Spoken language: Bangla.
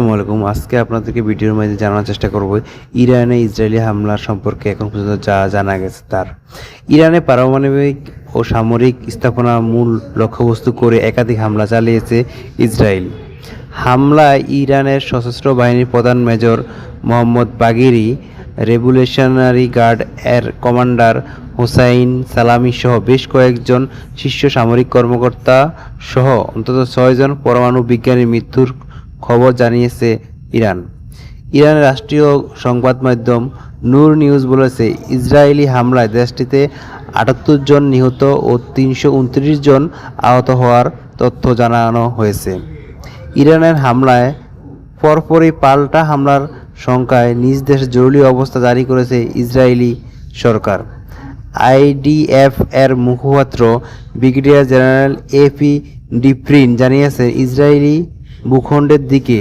আসসালামু আলাইকুম। আজকে আপনাদেরকে ভিডিওর মধ্যে জানার চেষ্টা করব, ইরানে ইসরায়েলি হামলা সম্পর্কে এখন পর্যন্ত যা জানা গেছে তার। ইরানে পারমাণবিক ও সামরিক স্থাপনা মূল লক্ষ্যবস্তু করে একাধিক হামলা চালিয়েছে ইসরায়েল। হামলায় ইরানের সশস্ত্র বাহিনীর প্রধান major Mohammad Bagheri, revolutionary guard এর কমান্ডার হোসাইন সালামি সহ বেশ কয়েকজন শীর্ষ সামরিক কর্মকর্তা সহ অন্তত ছয়জন পরমাণু বিজ্ঞানীর মৃত্যুর খবর জানিয়েছে ইরান। ইরানের রাষ্ট্রীয় সংবাদ মাধ্যম নূর নিউজ বলেছে, ইসরায়েলি হামলায় দেশটিতে আটাত্তর জন নিহত ও তিনশো উনত্রিশ জন আহত হওয়ার তথ্য জানানো হয়েছে। ইরানের হামলায় পরপরই পাল্টা হামলার শঙ্কায় নিজ দেশে জরুরি অবস্থা জারি করেছে ইসরায়েলি সরকার। আইডিএফ এর মুখপাত্র ব্রিগেডিয়ার জেনারেল এপি ডিপ্রিন জানিয়েছে ইসরায়েলি ভূখণ্ডের দিকে